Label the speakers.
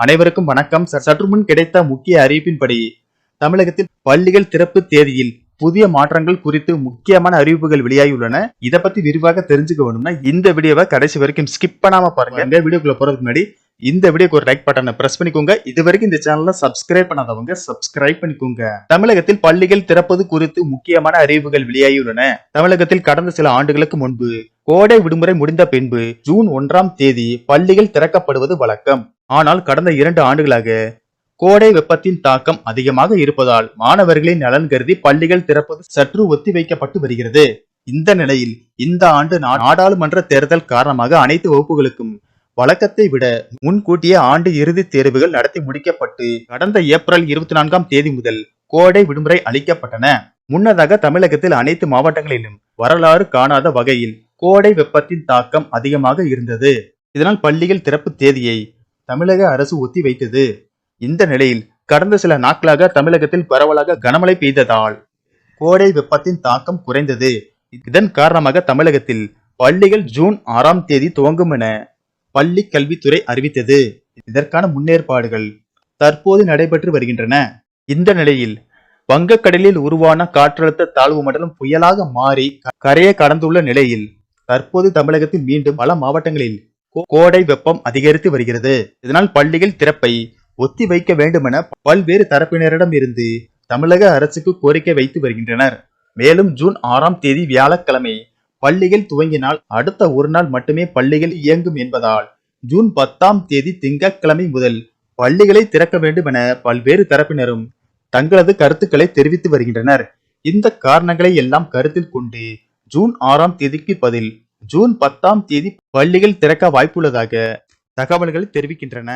Speaker 1: அனைவருக்கும் வணக்கம். ச- சற்று முன் கிடைத்த முக்கிய அறிவிப்பின்படி தமிழகத்தில் பள்ளிகள் திறப்பு தேதியில் புதிய மாற்றங்கள் குறித்து முக்கியமான அறிவிப்புகள் வெளியாகியுள்ளன. இதை பத்தி விரிவாக தெரிஞ்சுக்க வேணும்னா இந்த வீடியோவை கடைசி வரைக்கும் ஸ்கிப் பண்ணாம பாருங்க. இந்த வீடியோக்குள்ள போறதுக்கு முன்னாடி இந்த வீடியோக்கு ஒரு லைக் பட்டனை பிரஸ் பண்ணிக்கோங்க. இது வரைக்கும் இந்த சேனல்ல சப்ஸ்கிரைப் பண்ணாதவங்க சப்ஸ்கிரைப் பண்ணிக்கோங்க. தமிழகத்தில் பள்ளிகள் திறப்பது குறித்து முக்கியமான அறிவிப்புகள் வெளியாகியுள்ளன. தமிழகத்தில் கடந்த சில ஆண்டுகளுக்கு முன்பு கோடை விடுமுறை முடிந்த பின்பு ஜூன் ஒன்றாம் தேதி பள்ளிகள் திறக்கப்படுவது வழக்கம். ஆனால் கடந்த இரண்டு ஆண்டுகளாக கோடை வெப்பத்தின் தாக்கம் அதிகமாக இருப்பதால் மாணவர்களின் நலன் கருதி பள்ளிகள் திறப்பது சற்று ஒத்திவைக்கப்பட்டு வருகிறது. இந்த நிலையில் இந்த ஆண்டு நா- நாடாளுமன்ற தேர்தல் காரணமாக அனைத்து வகுப்புகளுக்கும் வழக்கத்தை விட முன்கூட்டியே ஆண்டு இறுதித் தேர்வுகள் நடத்தி முடிக்கப்பட்டு கடந்த ஏப்ரல் இருபத்தி நான்காம் தேதி முதல் கோடை விடுமுறை அளிக்கப்பட்டன. முன்னதாக தமிழகத்தில் அனைத்து மாவட்டங்களிலும் வரலாறு காணாத வகையில் கோடை வெப்பத்தின் தாக்கம் அதிகமாக இருந்தது. இதனால் பள்ளிகள் திறப்பு தேதியை தமிழக அரசு ஒத்தி வைத்தது. இந்த நிலையில் கடந்த சில நாட்களாக தமிழகத்தில் பரவலாக கனமழை பெய்ததால் கோடை வெப்பத்தின் தாக்கம் குறைந்தது. இதன் காரணமாக தமிழகத்தில் பள்ளிகள் ஜூன் ஆறாம் தேதி துவங்கும் என பள்ளி கல்வித்துறை அறிவித்தது. இதற்கான முன்னேற்பாடுகள் தற்போது நடைபெற்று வருகின்றன. இந்த நிலையில் வங்கக்கடலில் உருவான காற்றழுத்த தாழ்வு மண்டலம் புயலாக மாறி கரையை கடந்துள்ள நிலையில் தற்போது தமிழகத்தில் மீண்டும் பல மாவட்டங்களில் கோடை வெப்பம் அதிகரித்து வருகிறது. இதனால் பள்ளிகள் திறப்பை ஒத்தி வைக்க வேண்டுமென பல்வேறு தரப்பினரிடம் இருந்து தமிழக அரசுக்கு கோரிக்கை வைத்து வருகின்றனர். மேலும் ஜூன் ஆறாம் தேதி வியாழக்கிழமை பள்ளிகள் துவங்கினால் அடுத்த ஒரு நாள் மட்டுமே பள்ளிகள் இயங்கும் என்பதால் ஜூன் பத்தாம் தேதி திங்கட்கிழமை முதல் பள்ளிகளை திறக்க வேண்டும் என பல்வேறு தரப்பினரும் தங்களது கருத்துக்களை தெரிவித்து வருகின்றனர். இந்த காரணங்களை எல்லாம் கருத்தில் கொண்டு ஜூன் ஆறாம் தேதிக்கு பதில் ஜூன் பத்தாம் தேதி பள்ளிகள் திறக்க வாய்ப்புள்ளதாக தகவல்கள் தெரிவிக்கின்றன.